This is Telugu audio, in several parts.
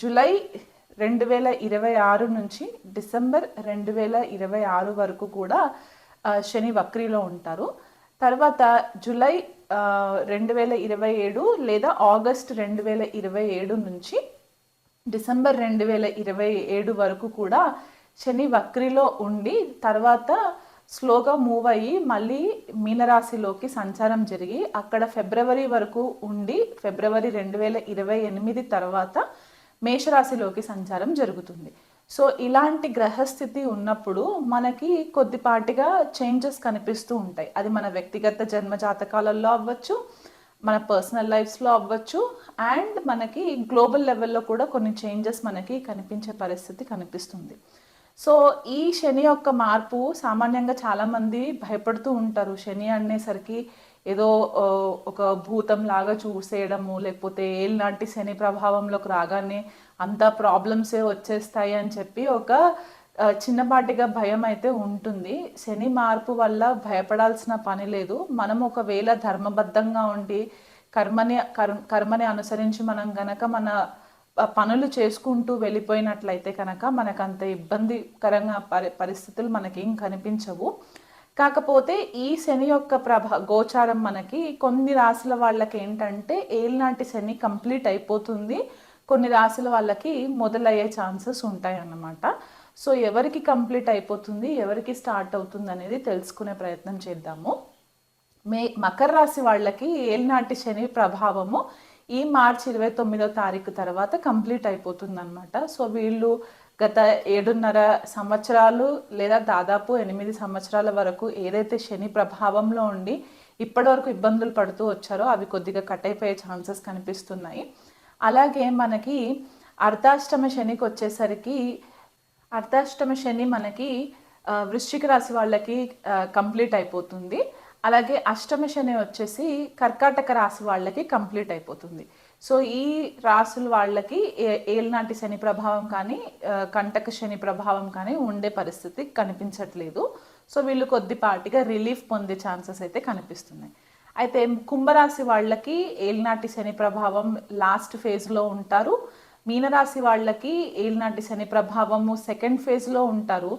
జూలై రెండు వేల ఇరవై ఆరు నుంచి డిసెంబర్ రెండు వేల ఇరవై ఆరు వరకు కూడా శని వక్రీలో ఉంటారు. తర్వాత జూలై రెండు వేల ఇరవై ఏడు లేదా ఆగస్ట్ రెండు వేల ఇరవై ఏడు నుంచి డిసెంబర్ రెండు వేల ఇరవై ఏడు వరకు కూడా శని వక్రిలో ఉండి తర్వాత స్లోగా మూవ్ అయ్యి మళ్ళీ మీనరాశిలోకి సంచారం జరిగి అక్కడ ఫిబ్రవరి వరకు ఉండి ఫిబ్రవరి రెండు వేల ఇరవై ఎనిమిది తర్వాత మేషరాశిలోకి సంచారం జరుగుతుంది. సో ఇలాంటి గ్రహస్థితి ఉన్నప్పుడు మనకి కొద్దిపాటిగా చేంజెస్ కనిపిస్తూ ఉంటాయి. అది మన వ్యక్తిగత జన్మ జాతకాలలో అవ్వచ్చు మన పర్సనల్ లైఫ్స్లో అవ్వచ్చు అండ్ మనకి గ్లోబల్ లెవెల్లో కూడా కొన్ని చేంజెస్ మనకి కనిపించే పరిస్థితి కనిపిస్తుంది. సో ఈ శని యొక్క మార్పు సామాన్యంగా చాలామంది భయపడుతూ ఉంటారు. శని అనేసరికి ఏదో ఒక భూతం లాగా చూసేయడము లేకపోతే ఏళ్ళనాటి శని ప్రభావంలోకి రాగానే అంత ప్రాబ్లమ్సే వచ్చేస్తాయి అని చెప్పి ఒక చిన్నపాటిగా భయం అయితే ఉంటుంది. శని మార్పు వల్ల భయపడాల్సిన పని లేదు. మనం ఒకవేళ ధర్మబద్ధంగా ఉండి కర్మని కర్మని అనుసరించి మనం గనక మన పనులు చేసుకుంటూ వెళ్ళిపోయినట్లయితే కనుక మనకు అంత ఇబ్బందికరంగా పరి పరిస్థితులు మనకేం కనిపించవు. కాకపోతే ఈ శని యొక్క ప్రభ గోచారం మనకి కొన్ని రాశుల వాళ్ళకి ఏంటంటే ఏలినాటి శని కంప్లీట్ అయిపోతుంది. కొన్ని రాశుల వాళ్ళకి మొదలయ్యే ఛాన్సెస్ ఉంటాయి అన్నమాట సో ఎవరికి కంప్లీట్ అయిపోతుంది ఎవరికి స్టార్ట్ అవుతుంది అనేది తెలుసుకునే ప్రయత్నం చేద్దాము. మే మకర రాశి వాళ్ళకి ఏలినాటి శని ప్రభావము ఈ మార్చి ఇరవై తొమ్మిదో తారీఖు తర్వాత కంప్లీట్ అయిపోతుంది అనమాట సో వీళ్ళు గత ఏడున్నర సంవత్సరాలు లేదా దాదాపు ఎనిమిది సంవత్సరాల వరకు ఏదైతే శని ప్రభావంలో ఉండి ఇప్పటివరకు ఇబ్బందులు పడుతూ వచ్చారో అవి కొద్దిగా కట్ అయిపోయే ఛాన్సెస్ కనిపిస్తున్నాయి. అలాగే మనకి అర్ధాష్టమ శనికి వచ్చేసరికి అర్ధాష్టమ శని మనకి వృశ్చిక రాశి వాళ్ళకి కంప్లీట్ అయిపోతుంది. అలాగే అష్టమ శని వచ్చేసి కర్కాటక రాశి వాళ్ళకి కంప్లీట్ అయిపోతుంది. సో ఈ రాసుల వాళ్ళకి ఏ- ఏలినాటి శని ప్రభావం కానీ కంటక శని ప్రభావం కానీ ఉండే పరిస్థితి కనిపించట్లేదు. సో వీళ్ళు కొద్దిపాటిగా రిలీఫ్ పొందే ఛాన్సెస్ అయితే కనిపిస్తున్నాయి. అయితే కుంభరాశి వాళ్ళకి ఏలినాటి శని ప్రభావం లాస్ట్ ఫేజ్లో ఉంటారు. మీనరాశి వాళ్ళకి ఏలినాటి శని ప్రభావము సెకండ్ ఫేజ్లో ఉంటారు.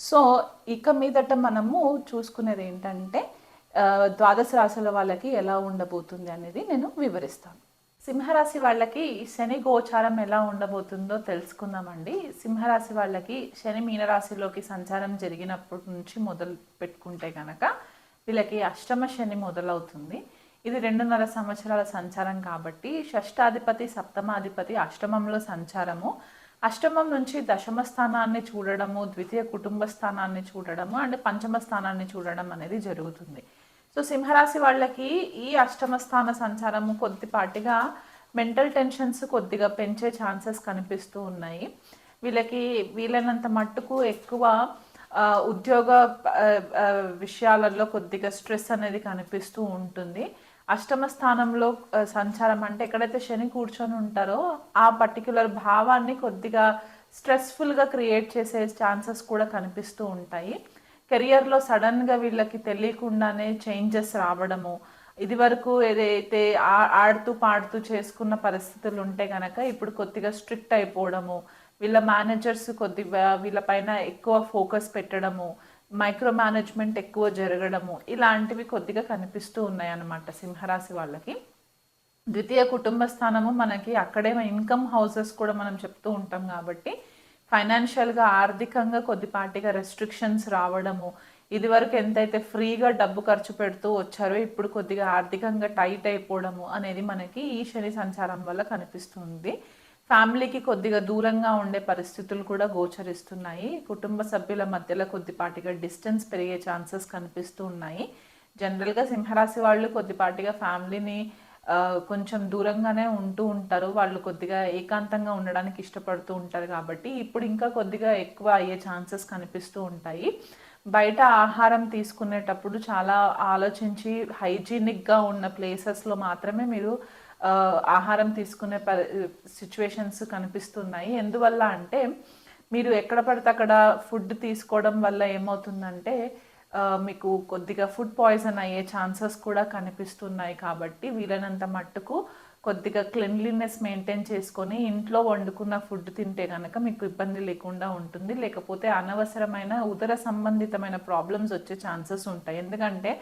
సో ఇక మీదట మనము చూసుకునేది ఏంటంటే ద్వాదశ రాశుల వాళ్ళకి ఎలా ఉండబోతుంది అనేది నేను వివరిస్తాను. సింహరాశి వాళ్ళకి శని గోచారం ఎలా ఉండబోతుందో తెలుసుకుందామండి. సింహరాశి వాళ్ళకి శని మీనరాశిలోకి సంచారం జరిగినప్పటి నుంచి మొదలు పెట్టుకుంటే కనుక వీళ్ళకి అష్టమ శని మొదలవుతుంది. ఇది రెండున్నర సంవత్సరాల సంచారం కాబట్టి షష్టాధిపతి సప్తమాధిపతి అష్టమంలో సంచారము. అష్టమం నుంచి దశమ స్థానాన్ని చూడడము ద్వితీయ కుటుంబ స్థానాన్ని చూడడము అండ్ పంచమ స్థానాన్ని చూడడం అనేది జరుగుతుంది. సో సింహరాశి వాళ్ళకి ఈ అష్టమ స్థాన సంచారము కొద్దిపాటిగా మెంటల్ టెన్షన్స్ కొద్దిగా పెంచే ఛాన్సెస్ కనిపిస్తూ ఉన్నాయి. వీళ్ళకి వీలైనంత మట్టుకు ఎక్కువ ఉద్యోగ విషయాలలో కొద్దిగా స్ట్రెస్ అనేది కనిపిస్తూ ఉంటుంది. అష్టమ స్థానంలో సంచారం అంటే ఎక్కడైతే శని కూర్చొని ఉంటారో ఆ పర్టికులర్ భావాన్ని కొద్దిగా స్ట్రెస్ఫుల్గా క్రియేట్ చేసే ఛాన్సెస్ కూడా కనిపిస్తూ ఉంటాయి. కెరియర్లో సడన్గా వీళ్ళకి తెలియకుండానే చేంజెస్ రావడము ఇది వరకు ఏదైతే ఆడుతూ పాడుతూ చేసుకున్న పరిస్థితులు ఉంటే కనుక ఇప్పుడు కొద్దిగా స్ట్రిక్ట్ అయిపోవడము వీళ్ళ మేనేజర్స్ కొద్దిగా వీళ్ళపైన ఎక్కువ ఫోకస్ పెట్టడము మైక్రో మేనేజ్మెంట్ ఎక్కువ జరగడము ఇలాంటివి కొద్దిగా కనిపిస్తూ ఉన్నాయన్నమాట సింహరాశి వాళ్ళకి. ద్వితీయ కుటుంబ స్థానము మనకి అక్కడే ఇన్కమ్ హౌసెస్ కూడా మనం చెప్తూ ఉంటాం కాబట్టి ఫైనాన్షియల్గా ఆర్థికంగా కొద్దిపాటిగా రెస్ట్రిక్షన్స్ రావడము ఇదివరకు ఎంతైతే ఫ్రీగా డబ్బు ఖర్చు పెడుతూ వచ్చారో ఇప్పుడు కొద్దిగా ఆర్థికంగా టైట్ అయిపోవడము అనేది మనకి ఈ శని సంచారం వల్ల కనిపిస్తుంది. ఫ్యామిలీకి కొద్దిగా దూరంగా ఉండే పరిస్థితులు కూడా గోచరిస్తున్నాయి. కుటుంబ సభ్యుల మధ్యలో కొద్దిపాటిగా డిస్టెన్స్ పెరిగే ఛాన్సెస్ కనిపిస్తూ ఉన్నాయి. జనరల్గా సింహరాశి వాళ్ళు కొద్దిపాటిగా ఫ్యామిలీని కొంచెం దూరంగానే ఉంటూ ఉంటారు. వాళ్ళు కొద్దిగా ఏకాంతంగా ఉండడానికి ఇష్టపడుతూ ఉంటారు కాబట్టి ఇప్పుడు ఇంకా కొద్దిగా ఎక్కువ అయ్యే ఛాన్సెస్ కనిపిస్తూ ఉంటాయి. బయట ఆహారం తీసుకునేటప్పుడు చాలా ఆలోచించి హైజీనిక్గా ఉన్న ప్లేసెస్లో మాత్రమే మీరు ఆహారం తీసుకునే ప సిచ్యువేషన్స్ కనిపిస్తున్నాయి. ఎందువల్ల అంటే మీరు ఎక్కడ పడితే అక్కడ ఫుడ్ తీసుకోవడం వల్ల ఏమవుతుందంటే మీకు కొద్దిగా ఫుడ్ పాయిజన్ అయ్యే ఛాన్సెస్ కూడా కనిపిస్తున్నాయి కాబట్టి వీలైనంత మట్టుకు కొద్దిగా క్లెన్లీనెస్ మెయింటైన్ చేసుకొని ఇంట్లో వండుకున్న ఫుడ్ తింటే కనుక మీకు ఇబ్బంది లేకుండా ఉంటుంది. లేకపోతే అనవసరమైన ఉదర సంబంధితమైన ప్రాబ్లమ్స్ వచ్చే ఛాన్సెస్ ఉంటాయి. ఎందుకంటే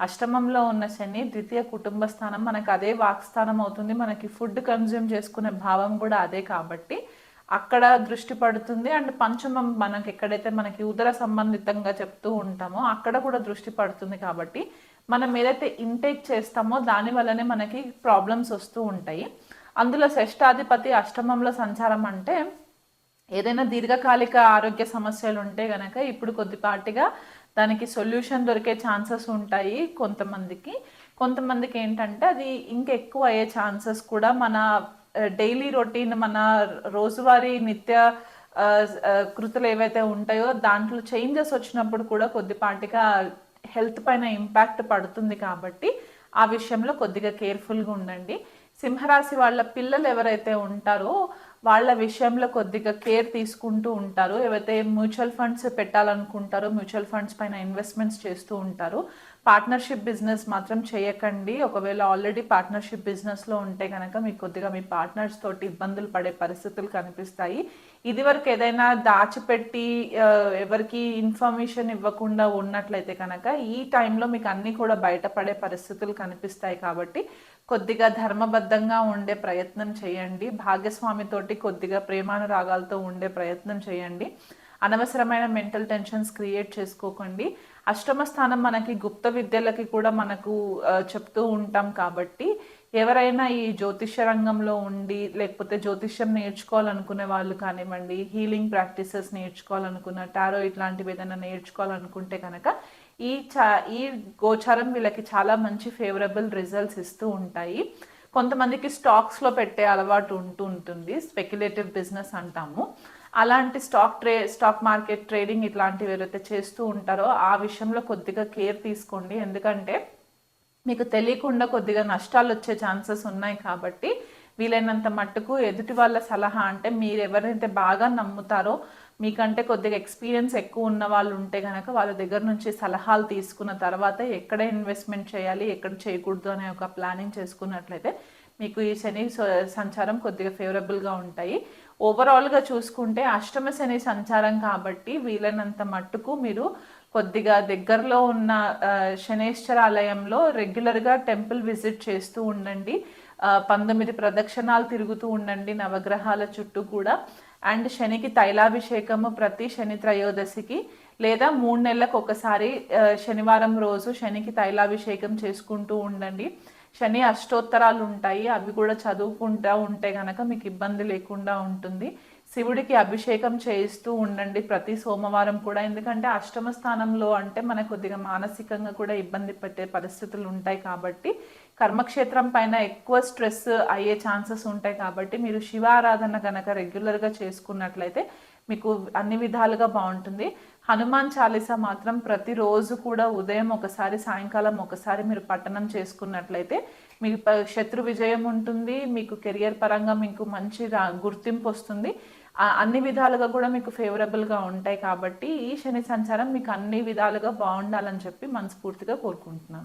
అష్టమంలో ఉన్న శని ద్వితీయ కుటుంబ స్థానం మనకు అదే వాక్స్థానం అవుతుంది. మనకి ఫుడ్ కన్జ్యూమ్ చేసుకునే భావం కూడా అదే కాబట్టి అక్కడ దృష్టి పడుతుంది. అండ్ పంచమం మనకి ఎక్కడైతే మనకి ఉదర సంబంధితంగా చెప్తూ ఉంటామో అక్కడ కూడా దృష్టి పడుతుంది కాబట్టి మనం ఏదైతే ఇంటేక్ చేస్తామో దాని వల్లనే మనకి ప్రాబ్లమ్స్ వస్తూ ఉంటాయి. అందులో షష్టాధిపతి అష్టమంలో సంచారం అంటే ఏదైనా దీర్ఘకాలిక ఆరోగ్య సమస్యలు ఉంటే గనక ఇప్పుడు కొద్దిపాటిగా దానికి సొల్యూషన్ దొరికే ఛాన్సెస్ ఉంటాయి కొంతమందికి. కొంతమందికి ఏంటంటే అది ఇంకా ఎక్కువ అయ్యే ఛాన్సెస్ కూడా మన డైలీ రొటీన్ మన రోజువారీ నిత్య కృతులు ఏవైతే ఉంటాయో దాంట్లో చేంజెస్ వచ్చినప్పుడు కూడా కొద్దిపాటిగా హెల్త్ పైన ఇంపాక్ట్ పడుతుంది కాబట్టి ఆ విషయంలో కొద్దిగా కేర్ఫుల్గా ఉండండి. సింహరాశి వాళ్ళ పిల్లలు ఎవరైతే ఉంటారో వాళ్ళ విషయంలో కొద్దిగా కేర్ తీసుకుంటూ ఉంటారు. ఏవైతే మ్యూచువల్ ఫండ్స్ పెట్టాలనుకుంటారో మ్యూచువల్ ఫండ్స్ పైన ఇన్వెస్ట్మెంట్స్ చేస్తూ ఉంటారు. పార్ట్నర్షిప్ బిజినెస్ మాత్రం చేయకండి. ఒకవేళ ఆల్రెడీ పార్ట్నర్షిప్ బిజినెస్లో ఉంటే కనుక మీకు కొద్దిగా మీ పార్ట్నర్స్ తోటి ఇబ్బందులు పడే పరిస్థితులు కనిపిస్తాయి. ఇది వరకు ఏదైనా దాచిపెట్టి ఎవరికి ఇన్ఫర్మేషన్ ఇవ్వకుండా ఉన్నట్లయితే కనుక ఈ టైంలో మీకు అన్నీ కూడా బయటపడే పరిస్థితులు కనిపిస్తాయి కాబట్టి కొద్దిగా ధర్మబద్ధంగా ఉండే ప్రయత్నం చేయండి. భాగ్యస్వామితోటి కొద్దిగా ప్రేమానురాగాలతో ఉండే ప్రయత్నం చేయండి. అనవసరమైన మెంటల్ టెన్షన్స్ క్రియేట్ చేసుకోకండి. అష్టమ స్థానం మనకి గుప్త విద్యలకి కూడా మనకు చెప్తూ ఉంటాం కాబట్టి ఎవరైనా ఈ జ్యోతిష్య రంగంలో ఉండి లేకపోతే జ్యోతిష్యం నేర్చుకోవాలనుకునే వాళ్ళు కానివ్వండి హీలింగ్ ప్రాక్టీసెస్ నేర్చుకోవాలనుకున్న టారో ఇట్లాంటివి ఏదైనా నేర్చుకోవాలనుకుంటే కనుక ఈ చా ఈ గోచారం వీళ్ళకి చాలా మంచి ఫేవరబుల్ రిజల్ట్స్ ఇస్తూ ఉంటాయి. కొంతమందికి స్టాక్స్లో పెట్టే అలవాటు ఉంటూ ఉంటుంది. స్పెక్యులేటివ్ బిజినెస్ అంటాము. అలాంటి స్టాక్ ట్రే స్టాక్ మార్కెట్ ట్రేడింగ్ ఇట్లాంటివి ఏవైతే చేస్తూ ఉంటారో ఆ విషయంలో కొద్దిగా కేర్ తీసుకోండి. ఎందుకంటే మీకు తెలియకుండా కొద్దిగా నష్టాలు వచ్చే ఛాన్సెస్ ఉన్నాయి కాబట్టి వీలైనంత మట్టుకు ఎదుటి వాళ్ళ సలహా అంటే మీరు ఎవరైతే బాగా నమ్ముతారో మీకంటే కొద్దిగా ఎక్స్పీరియన్స్ ఎక్కువ ఉన్న వాళ్ళు ఉంటే కనుక వాళ్ళ దగ్గర నుంచి సలహాలు తీసుకున్న తర్వాత ఎక్కడ ఇన్వెస్ట్మెంట్ చేయాలి ఎక్కడ చేయకూడదు అనే ఒక ప్లానింగ్ చేసుకున్నట్లయితే మీకు ఈ శని సంచారం కొద్దిగా ఫేవరబుల్గా ఉంటాయి. ఓవరాల్గా చూసుకుంటే అష్టమ శని సంచారం కాబట్టి వీలైనంత మట్టుకు మీరు కొద్దిగా దగ్గరలో ఉన్న శనేశ్వర ఆలయంలో రెగ్యులర్గా టెంపుల్ విజిట్ చేస్తూ ఉండండి. పంతొమ్మిది ప్రదక్షిణాలు తిరుగుతూ ఉండండి. నవగ్రహాల చుట్టూ కూడా అండ్ శనికి తైలాభిషేకము ప్రతి శని త్రయోదశికి లేదా మూడు నెలలకు ఒకసారి శనివారం రోజు శనికి తైలాభిషేకం చేసుకుంటూ ఉండండి. శని అష్టోత్తరాలు ఉంటాయి అవి కూడా చదువుకుంటూ ఉంటే గనక మీకు ఇబ్బంది లేకుండా ఉంటుంది. శివుడికి అభిషేకం చేయిస్తూ ఉండండి ప్రతి సోమవారం కూడా. ఎందుకంటే అష్టమ స్థానంలో అంటే మనకు కొద్దిగా మానసికంగా కూడా ఇబ్బంది పెట్టే పరిస్థితులు ఉంటాయి కాబట్టి కర్మక్షేత్రం పైన ఎక్కువ స్ట్రెస్ అయ్యే ఛాన్సెస్ ఉంటాయి కాబట్టి మీరు శివారాధన కనుక రెగ్యులర్గా చేసుకున్నట్లయితే మీకు అన్ని విధాలుగా బాగుంటుంది. హనుమాన్ చాలీసా మాత్రం ప్రతిరోజు కూడా ఉదయం ఒకసారి సాయంకాలం ఒకసారి మీరు పఠనం చేసుకున్నట్లయితే మీకు ప- శత్రు విజయం ఉంటుంది మీకు కెరియర్ పరంగా మీకు మంచి గుర్తింపు వస్తుంది. అన్ని విధాలుగా కూడా మీకు ఫేవరబుల్గా ఉంటాయి కాబట్టి ఈ శని సంచారం మీకు అన్ని విధాలుగా బాగుండాలని చెప్పి మనస్ఫూర్తిగా కోరుకుంటున్నాను.